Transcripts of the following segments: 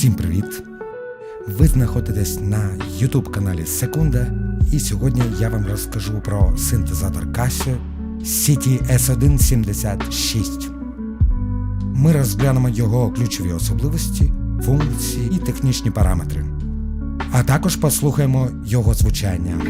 Всім привіт! Ви знаходитесь на YouTube каналі Секунда, і сьогодні я вам розкажу про синтезатор Casio CT-S176. Ми розглянемо його ключові особливості, функції і технічні параметри. А також послухаємо його звучання.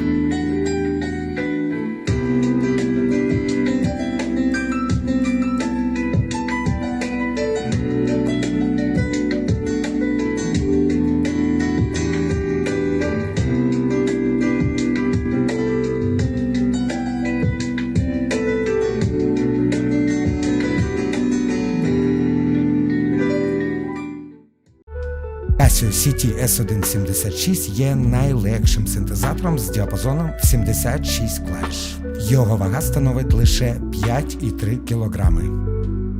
CT S176 є найлегшим синтезатором з діапазоном 76 клавіш. Його вага становить лише 5,3 кг.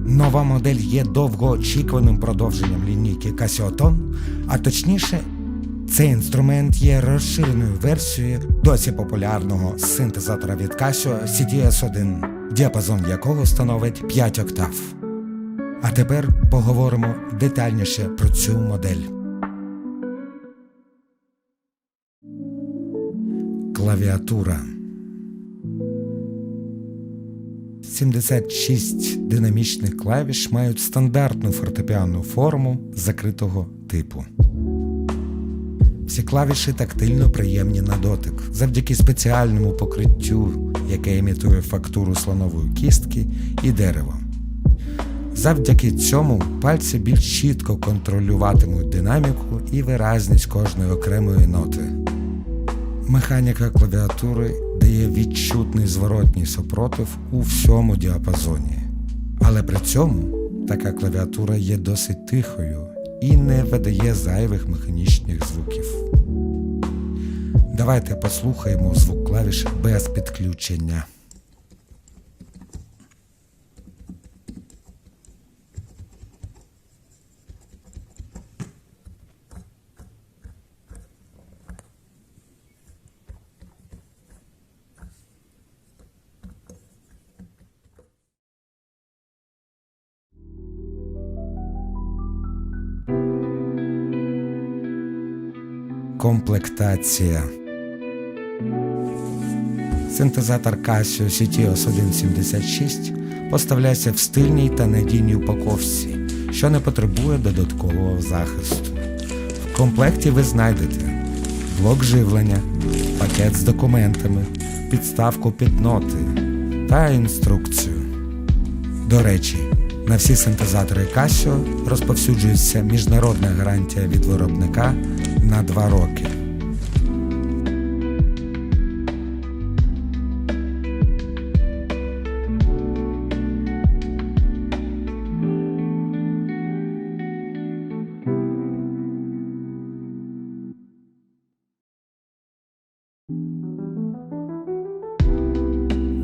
Нова модель є довгоочікуваним продовженням лінійки Casio а точніше, цей інструмент є розширеною версією досі популярного синтезатора від Casio CTS1, діапазон якого становить 5 октав. А тепер поговоримо детальніше про цю модель. Клавіатура 76 динамічних клавіш мають стандартну фортепіанну форму закритого типу. Всі клавіші тактильно приємні на дотик завдяки спеціальному покриттю, яке імітує фактуру слонової кістки і дерева. Завдяки цьому пальці більш чітко контролюватимуть динаміку і виразність кожної окремої ноти. Механіка клавіатури дає відчутний зворотній супротив у всьому діапазоні. Але при цьому така клавіатура є досить тихою і не видає зайвих механічних звуків. Давайте послухаємо звук клавіш без підключення. Комплектація. Синтезатор Casio CTOS 176 поставляється в стильній та надійній упаковці, що не потребує додаткового захисту. В комплекті ви знайдете блок живлення, пакет з документами, підставку під ноти та інструкцію. До речі, на всі синтезатори Casio розповсюджується міжнародна гарантія від виробника на 2 роки.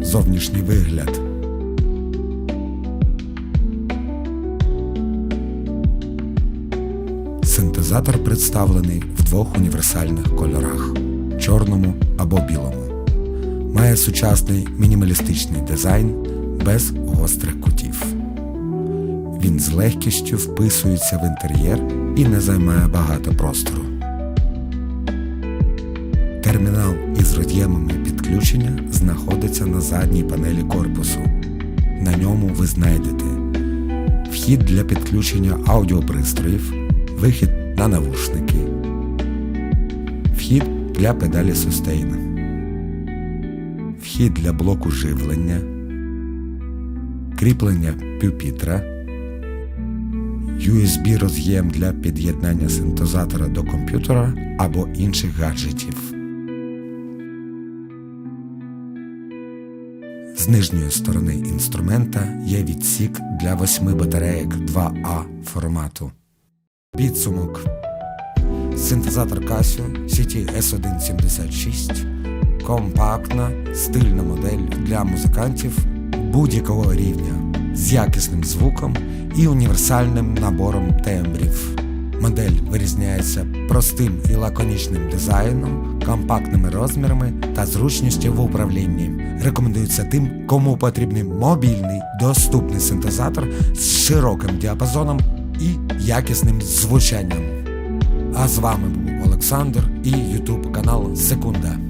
Зовнішній вигляд. Синтезатор представлений в двох універсальних кольорах чорному або білому. Має сучасний мінімалістичний дизайн без гострих кутів. Він з легкістю вписується в інтер'єр і не займає багато простору. Термінал із роз'ємами підключення знаходиться на задній панелі корпусу. На ньому ви знайдете вхід для підключення аудіопристроїв, вихід на навушники, вхід для педалі сустейна, вхід для блоку живлення, кріплення пюпітра, USB роз'єм для під'єднання синтезатора до комп'ютера або інших гаджетів. З нижньої сторони інструмента є відсік для восьми батарейок 2А формату. Підсумок. Синтезатор Casio CT S176 компактна, стильна модель для музикантів будь-якого рівня з якісним звуком і універсальним набором тембрів. Модель вирізняється простим і лаконічним дизайном, компактними розмірами та зручністю в управлінні. Рекомендується тим, кому потрібний мобільний доступний синтезатор з широким діапазоном і якісним звучанням. А з вами був Олександр і Ютуб канал Секунда.